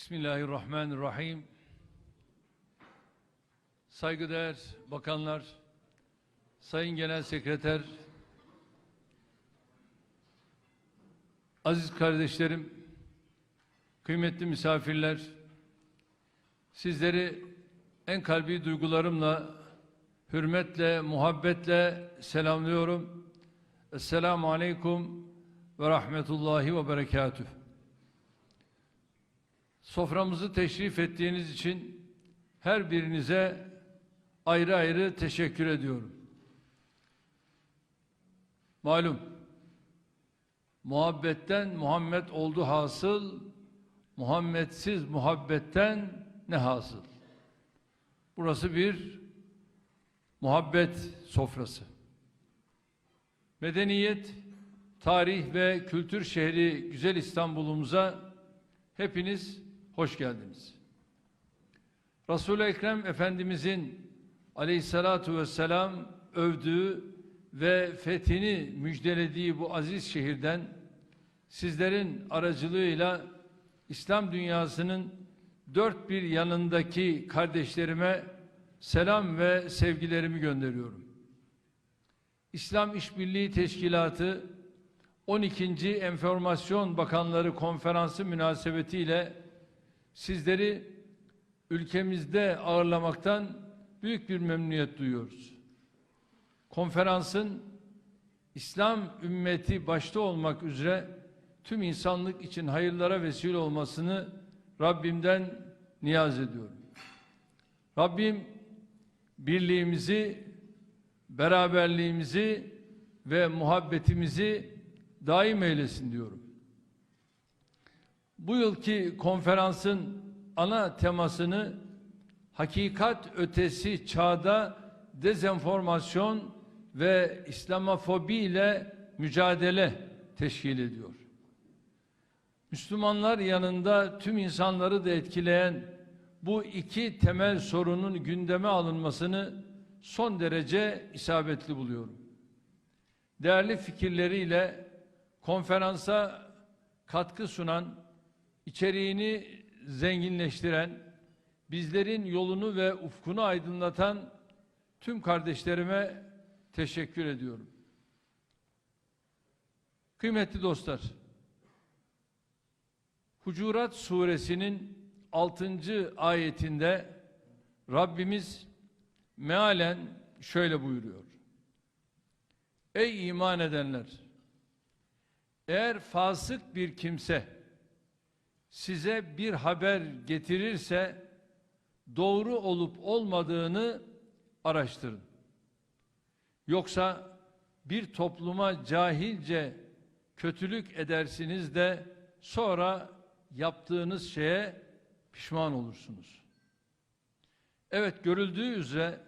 Bismillahirrahmanirrahim. Saygıdeğer bakanlar, Sayın Genel Sekreter, aziz kardeşlerim, kıymetli misafirler, sizleri en kalbi duygularımla, hürmetle, muhabbetle selamlıyorum. Esselamu Aleyküm ve Rahmetullahi ve Berekatüh. Soframızı teşrif ettiğiniz için her birinize ayrı ayrı teşekkür ediyorum. Malum, muhabbetten Muhammed oldu hasıl, Muhammedsiz muhabbetten ne hasıl? Burası bir muhabbet sofrası. Medeniyet, tarih ve kültür şehri güzel İstanbul'umuza hepiniz hoş geldiniz. Resul-i Ekrem Efendimizin aleyhissalatu vesselam övdüğü ve fethini müjdelediği bu aziz şehirden sizlerin aracılığıyla İslam dünyasının dört bir yanındaki kardeşlerime selam ve sevgilerimi gönderiyorum. İslam İşbirliği Teşkilatı 12. Enformasyon Bakanları Konferansı münasebetiyle sizleri ülkemizde ağırlamaktan büyük bir memnuniyet duyuyoruz. Konferansın İslam ümmeti başta olmak üzere tüm insanlık için hayırlara vesile olmasını Rabbimden niyaz ediyorum. Rabbim birliğimizi, beraberliğimizi ve muhabbetimizi daim eylesin diyorum. Bu yılki konferansın ana temasını hakikat ötesi çağda dezenformasyon ve İslamofobi ile mücadele teşkil ediyor. Müslümanlar yanında tüm insanları da etkileyen bu iki temel sorunun gündeme alınmasını son derece isabetli buluyorum. Değerli fikirleriyle konferansa katkı sunan, içeriğini zenginleştiren, bizlerin yolunu ve ufkunu aydınlatan tüm kardeşlerime teşekkür ediyorum. Kıymetli dostlar, Hucurat suresinin 6. ayetinde Rabbimiz mealen şöyle buyuruyor. Ey iman edenler! Eğer fasık bir kimse size bir haber getirirse doğru olup olmadığını araştırın. Yoksa bir topluma cahilce kötülük edersiniz de sonra yaptığınız şeye pişman olursunuz. Evet görüldüğü üzere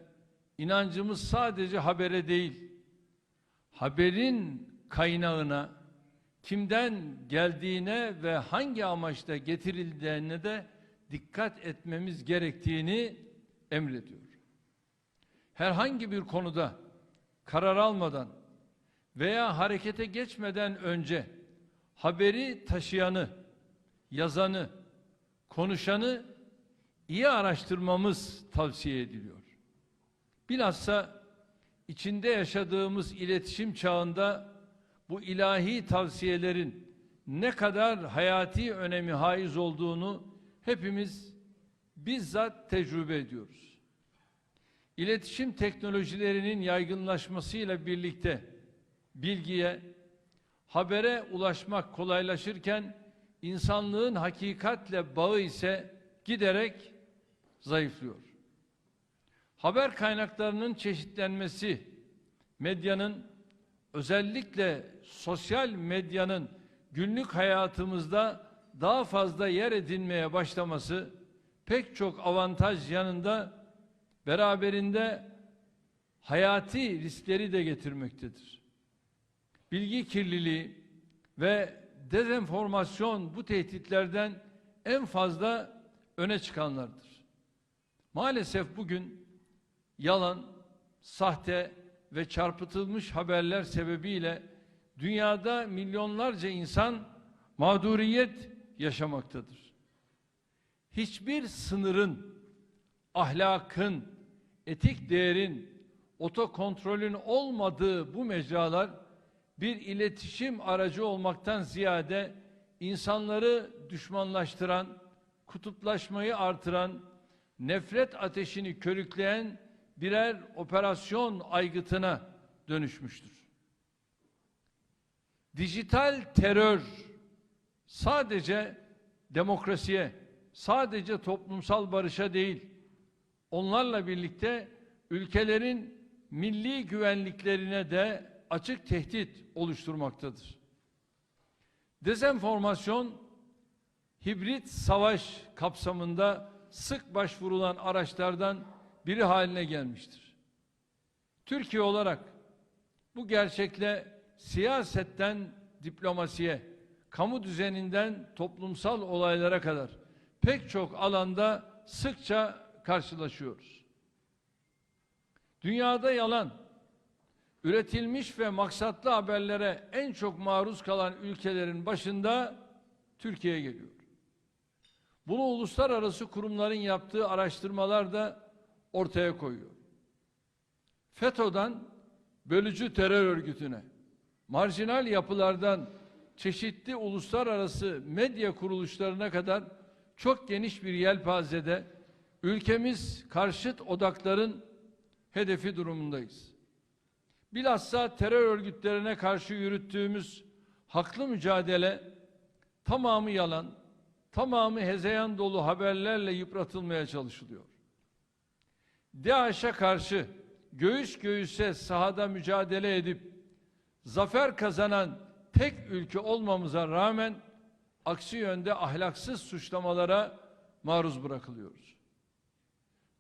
inancımız sadece habere değil, haberin kaynağına, kimden geldiğine ve hangi amaçta getirildiğine de dikkat etmemiz gerektiğini emrediyor. Herhangi bir konuda karar almadan veya harekete geçmeden önce haberi taşıyanı, yazanı, konuşanı iyi araştırmamız tavsiye ediliyor. Bilhassa içinde yaşadığımız iletişim çağında bu ilahi tavsiyelerin ne kadar hayati önemi haiz olduğunu hepimiz bizzat tecrübe ediyoruz. İletişim teknolojilerinin yaygınlaşmasıyla birlikte bilgiye, habere ulaşmak kolaylaşırken insanlığın hakikatle bağı ise giderek zayıflıyor. Haber kaynaklarının çeşitlenmesi, medyanın özellikle sosyal medyanın günlük hayatımızda daha fazla yer edinmeye başlaması pek çok avantaj yanında beraberinde hayati riskleri de getirmektedir. Bilgi kirliliği ve dezenformasyon bu tehditlerden en fazla öne çıkanlardır. Maalesef bugün yalan, sahte ve çarpıtılmış haberler sebebiyle dünyada milyonlarca insan mağduriyet yaşamaktadır. hiçbir sınırın, ahlakın, etik değerin, otokontrolün olmadığı bu mecralar bir iletişim aracı olmaktan ziyade insanları düşmanlaştıran, kutuplaşmayı artıran, nefret ateşini körükleyen birer operasyon aygıtına dönüşmüştür. Dijital terör sadece demokrasiye, sadece toplumsal barışa değil, onlarla birlikte ülkelerin milli güvenliklerine de açık tehdit oluşturmaktadır. Dezenformasyon, hibrit savaş kapsamında sık başvurulan araçlardan biri haline gelmiştir. Türkiye olarak bu gerçekle siyasetten diplomasiye, kamu düzeninden toplumsal olaylara kadar pek çok alanda sıkça karşılaşıyoruz. Dünyada yalan, üretilmiş ve maksatlı haberlere en çok maruz kalan ülkelerin başında Türkiye geliyor. Bunu uluslararası kurumların yaptığı araştırmalar da ortaya koyuyor. FETÖ'den bölücü terör örgütüne, marjinal yapılardan çeşitli uluslararası medya kuruluşlarına kadar çok geniş bir yelpazede ülkemiz karşıt odakların hedefi durumundayız. Bilhassa terör örgütlerine karşı yürüttüğümüz haklı mücadele tamamı yalan, tamamı hezeyan dolu haberlerle yıpratılmaya çalışılıyor. DAEŞ'e karşı göğüs göğüse sahada mücadele edip zafer kazanan tek ülke olmamıza rağmen aksi yönde ahlaksız suçlamalara maruz bırakılıyoruz.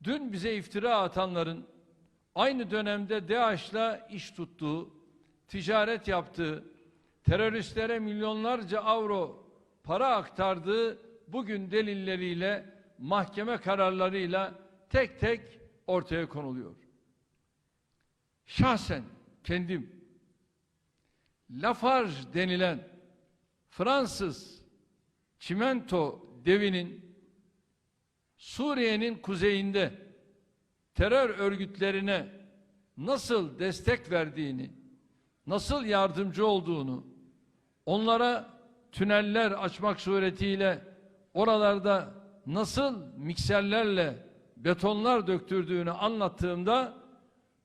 Dün bize iftira atanların aynı dönemde DAEŞ'la iş tuttuğu, ticaret yaptığı, teröristlere milyonlarca avro para aktardığı bugün delilleriyle, mahkeme kararlarıyla tek tek ortaya konuluyor. Şahsen kendim Lafarge denilen Fransız çimento devinin Suriye'nin kuzeyinde terör örgütlerine nasıl destek verdiğini, nasıl yardımcı olduğunu, onlara tüneller açmak suretiyle oralarda nasıl mikserlerle betonlar döktürdüğünü anlattığımda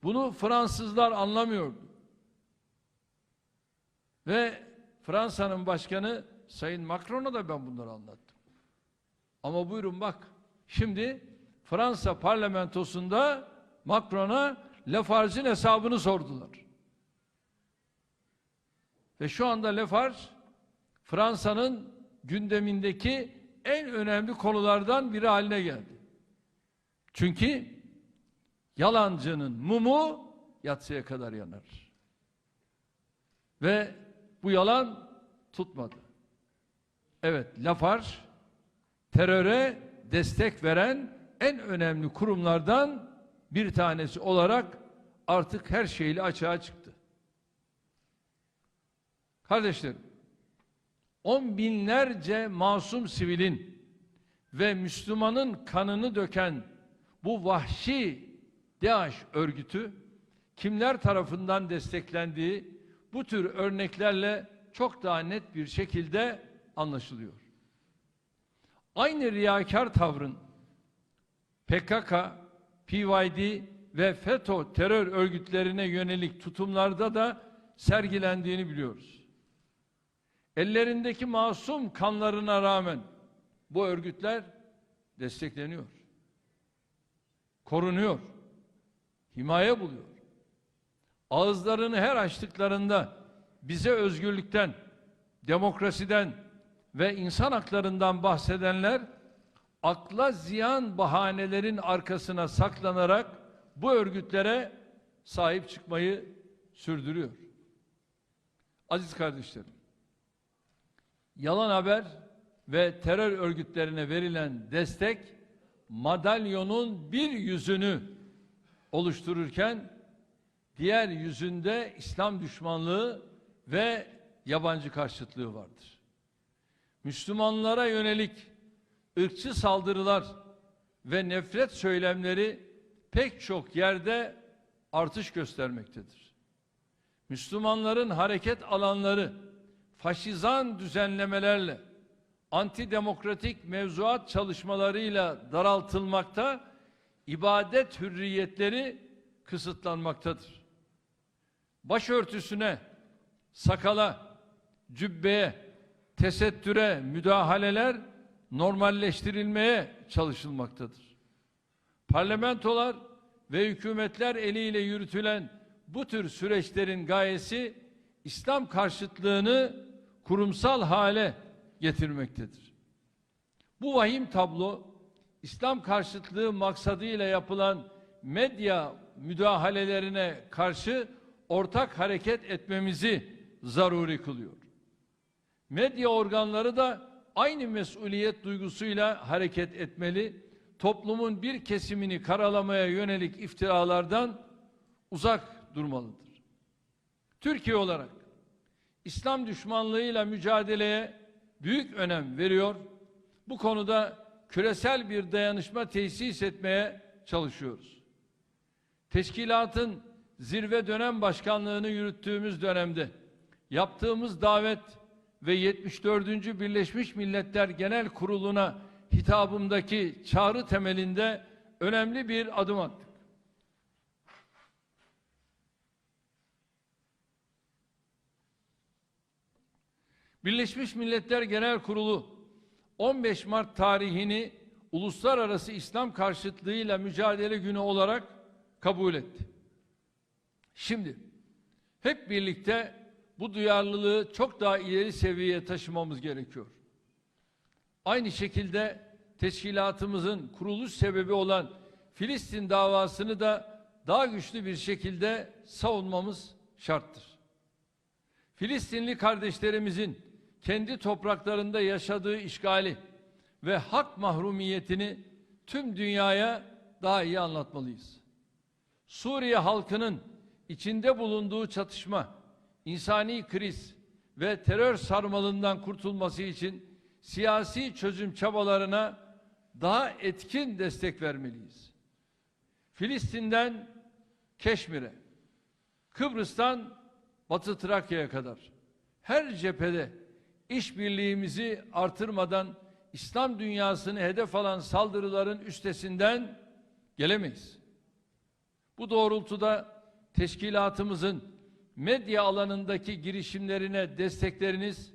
bunu Fransızlar anlamıyordu. Ve Fransa'nın başkanı Sayın Macron'a da ben bunları anlattım. Ama buyurun bak şimdi Fransa parlamentosunda Macron'a Lafarge'in hesabını sordular. Ve şu anda Lafarge Fransa'nın gündemindeki en önemli konulardan biri haline geldi. Çünkü yalancının mumu yatsıya kadar yanar. Ve bu yalan tutmadı. Evet, Lafarge teröre destek veren en önemli kurumlardan bir tanesi olarak artık her şeyle açığa çıktı. Kardeşlerim, on binlerce masum sivilin ve Müslümanın kanını döken bu vahşi DAEŞ örgütü kimler tarafından desteklendiği bu tür örneklerle çok daha net bir şekilde anlaşılıyor. Aynı riyakar tavrın PKK, PYD ve FETÖ terör örgütlerine yönelik tutumlarda da sergilendiğini biliyoruz. Ellerindeki masum kanlarına rağmen bu örgütler destekleniyor. Korunuyor. Himaye buluyor. Ağızlarını her açtıklarında bize özgürlükten, demokrasiden ve insan haklarından bahsedenler akla ziyan bahanelerin arkasına saklanarak bu örgütlere sahip çıkmayı sürdürüyor. Aziz kardeşlerim, yalan haber ve terör örgütlerine verilen destek madalyonun bir yüzünü oluştururken diğer yüzünde İslam düşmanlığı ve yabancı karşıtlığı vardır. Müslümanlara yönelik ırkçı saldırılar ve nefret söylemleri pek çok yerde artış göstermektedir. Müslümanların hareket alanları faşizan düzenlemelerle antidemokratik mevzuat çalışmalarıyla daraltılmakta, ibadet hürriyetleri kısıtlanmaktadır. Başörtüsüne, sakala, cübbeye, tesettüre müdahaleler normalleştirilmeye çalışılmaktadır. Parlamentolar ve hükümetler eliyle yürütülen bu tür süreçlerin gayesi İslam karşıtlığını kurumsal hale getirmektedir. Bu vahim tablo İslam karşıtlığı maksadıyla yapılan medya müdahalelerine karşı ortak hareket etmemizi zaruri kılıyor. Medya organları da aynı mesuliyet duygusuyla hareket etmeli, toplumun bir kesimini karalamaya yönelik iftiralardan uzak durmalıdır. Türkiye olarak İslam düşmanlığıyla mücadeleye büyük önem veriyor. Bu konuda küresel bir dayanışma tesis etmeye çalışıyoruz. Teşkilatın zirve dönem başkanlığını yürüttüğümüz dönemde yaptığımız davet ve 74. Birleşmiş Milletler Genel Kurulu'na hitabımdaki çağrı temelinde önemli bir adım attık. Birleşmiş Milletler Genel Kurulu 15 Mart tarihini uluslararası İslam karşıtlığıyla mücadele günü olarak kabul etti. Şimdi hep birlikte bu duyarlılığı çok daha ileri seviyeye taşımamız gerekiyor. Aynı şekilde teşkilatımızın kuruluş sebebi olan Filistin davasını da daha güçlü bir şekilde savunmamız şarttır. Filistinli kardeşlerimizin kendi topraklarında yaşadığı işgali ve hak mahrumiyetini tüm dünyaya daha iyi anlatmalıyız. Suriye halkının içinde bulunduğu çatışma, insani kriz ve terör sarmalından kurtulması için siyasi çözüm çabalarına daha etkin destek vermeliyiz. Filistin'den Keşmir'e, Kıbrıs'tan Batı Trakya'ya kadar her cephede işbirliğimizi artırmadan İslam dünyasını hedef alan saldırıların üstesinden gelemeyiz. Bu doğrultuda teşkilatımızın medya alanındaki girişimlerine destekleriniz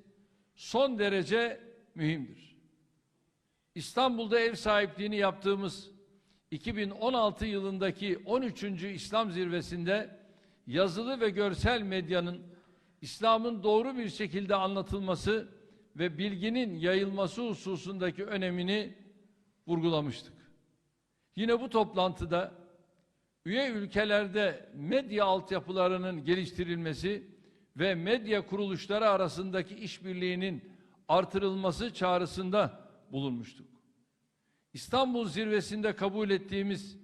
son derece mühimdir. İstanbul'da ev sahipliğini yaptığımız 2016 yılındaki 13. İslam zirvesinde yazılı ve görsel medyanın İslam'ın doğru bir şekilde anlatılması ve bilginin yayılması hususundaki önemini vurgulamıştık. Yine bu toplantıda üye ülkelerde medya altyapılarının geliştirilmesi ve medya kuruluşları arasındaki işbirliğinin artırılması çağrısında bulunmuştuk. İstanbul zirvesinde kabul ettiğimiz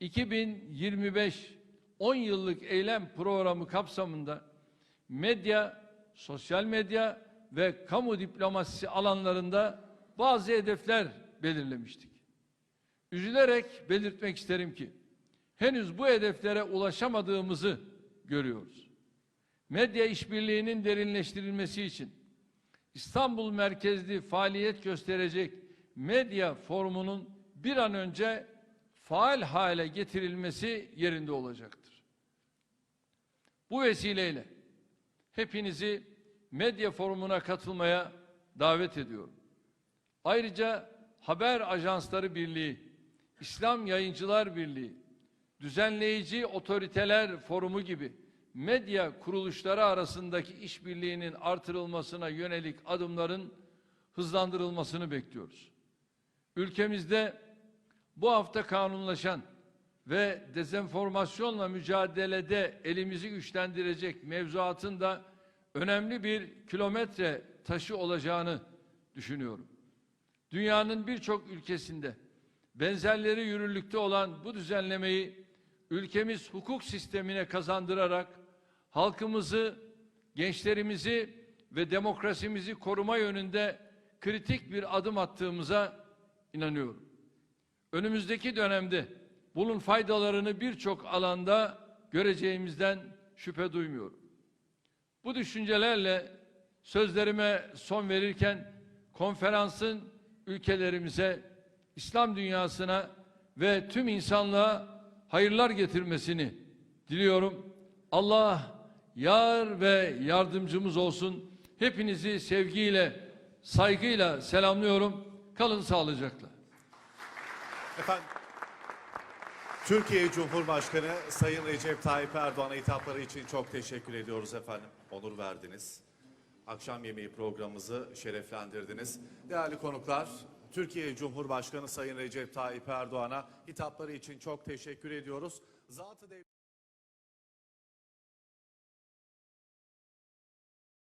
2025 10 yıllık eylem programı kapsamında medya, sosyal medya ve kamu diplomasisi alanlarında bazı hedefler belirlemiştik. Üzülerek belirtmek isterim ki henüz bu hedeflere ulaşamadığımızı görüyoruz. Medya işbirliğinin derinleştirilmesi için İstanbul merkezli faaliyet gösterecek medya forumunun bir an önce faal hale getirilmesi yerinde olacaktır. Bu vesileyle hepinizi medya forumuna katılmaya davet ediyorum. Ayrıca Haber Ajansları Birliği, İslam Yayıncılar Birliği, Düzenleyici Otoriteler Forumu gibi medya kuruluşları arasındaki işbirliğinin artırılmasına yönelik adımların hızlandırılmasını bekliyoruz. Ülkemizde bu hafta kanunlaşan ve dezenformasyonla mücadelede elimizi güçlendirecek mevzuatın da önemli bir kilometre taşı olacağını düşünüyorum. Dünyanın birçok ülkesinde benzerleri yürürlükte olan bu düzenlemeyi ülkemiz hukuk sistemine kazandırarak halkımızı, gençlerimizi ve demokrasimizi koruma yönünde kritik bir adım attığımıza inanıyorum. Önümüzdeki dönemde bunun faydalarını birçok alanda göreceğimizden şüphe duymuyorum. Bu düşüncelerle sözlerime son verirken konferansın ülkelerimize, İslam dünyasına ve tüm insanlığa hayırlar getirmesini diliyorum. Allah yar ve yardımcımız olsun. Hepinizi sevgiyle, saygıyla selamlıyorum. Kalın sağlıcakla. Efendim, Türkiye Cumhurbaşkanı Sayın Recep Tayyip Erdoğan'a hitapları için çok teşekkür ediyoruz efendim. Onur verdiniz. Akşam yemeği programımızı şereflendirdiniz. Değerli konuklar, Türkiye Cumhurbaşkanı Sayın Recep Tayyip Erdoğan'a hitapları için çok teşekkür ediyoruz. Zatı